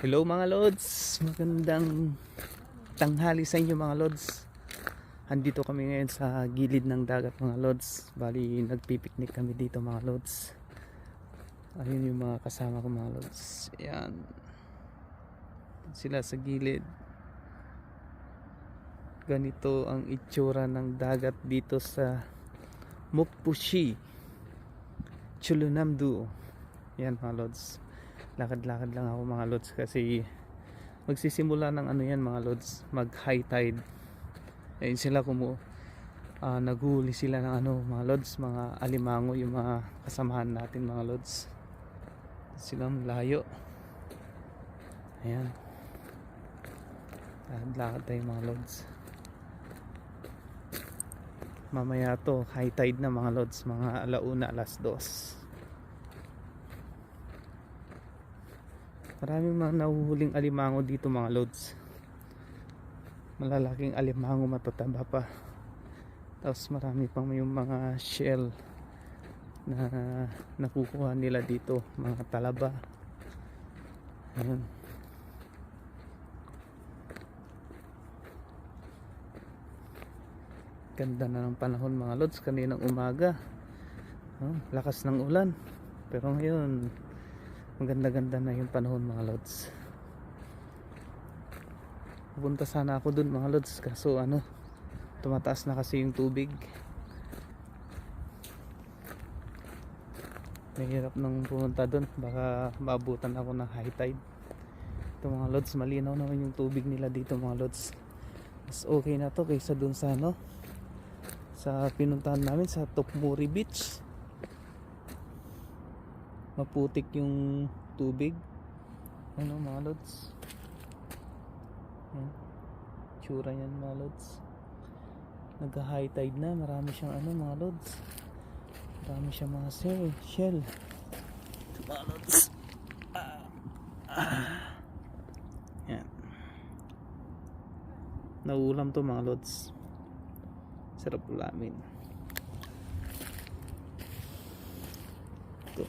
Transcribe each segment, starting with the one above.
Hello mga lods, magandang tanghali sa inyo mga lods. Andito kami ngayon sa gilid ng dagat mga lods. Bali nagpipiknik kami dito mga lods. Ayun yung mga kasama ko mga lods. Ayan. Sila sa gilid. Ganito ang itsura ng dagat dito sa Mukpushi, Chulunamdu. Yan mga lods lakad-lakad lang ako mga lods kasi magsisimula ng ano yan mga lods mag high tide. Ayun sila kumu ah, naghuli sila ng ano mga lods mga alimango yung mga kasamahan natin mga lods. Silang layo. Ayan. Lakad-lakad tayo mga lods. Mamaya to high tide na mga lods mga alauna alas dos Maraming mga nahuhuling alimango dito mga lods. Malalaking alimango matataba pa. Tapos marami pang yung mga shell na nakukuha nila dito, mga talaba. Ayun. Ganda na ng panahon mga lods kaninang umaga. Oh, lakas ng ulan. Pero ngayon, maganda-ganda na yung panahon mga lods. Pupunta sana ako dun mga lods. Kaso ano tumataas na kasi yung tubig. Mahirap nang pumunta dun. Baka maabutan ako ng high tide. Ito mga lods malinaw naman yung tubig nila dito mga lods. Mas okay na to kaysa dun sa ano sa pinuntahan namin sa Tokmuri Beach maputik yung tubig ano mga lods hmm. tsura yan mga lods nagka high tide na marami siyang ano mga lods marami siyang mga shell, shell. Ito, mga lods ah. Ah. yan nauulam to mga lods sarap ulamin ito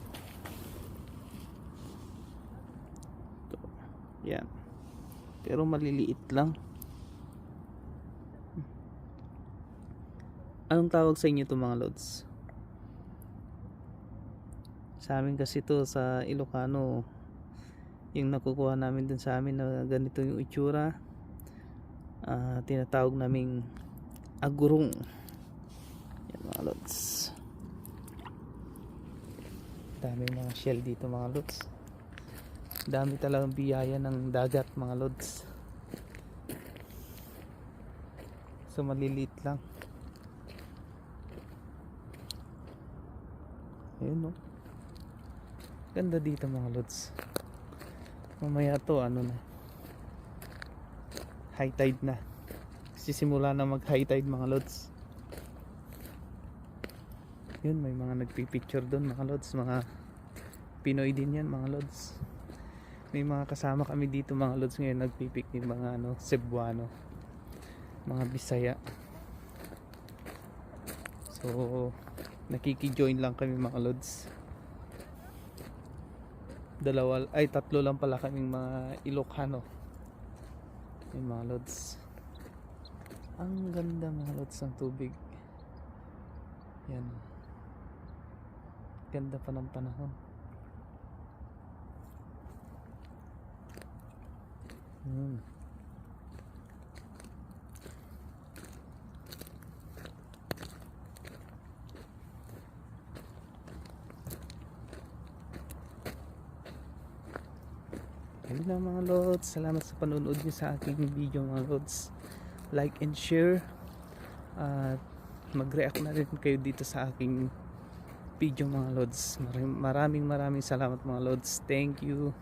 Yan. Pero maliliit lang. Anong tawag sa inyo to mga lods? Sa amin kasi to sa Ilocano yung nakukuha namin dun sa amin na ganito yung itsura ah, tinatawag naming agurong yan mga lods dami mga shell dito mga lods dami talagang biyaya ng dagat mga lods. So maliliit lang. Ayun no? Ganda dito mga lods. Mamaya to ano na. High tide na. Sisimula na mag high tide mga lods. Yun may mga nagpipicture doon mga lods. Mga Pinoy din yan mga lods may mga kasama kami dito mga lods ngayon nagpipiknik mga ano Cebuano. Mga Bisaya. So nakiki-join lang kami mga lods. Dalawa ay tatlo lang pala kaming mga Ilocano. Yung mga lods. Ang ganda mga lods ng tubig. Yan. Ganda pa ng panahon Hmm. Lang mga lods. Salamat sa panonood niyo sa aking video mga lods. Like and share. At mag-react na rin kayo dito sa aking video mga lods. Maraming maraming, maraming salamat mga lods. Thank you.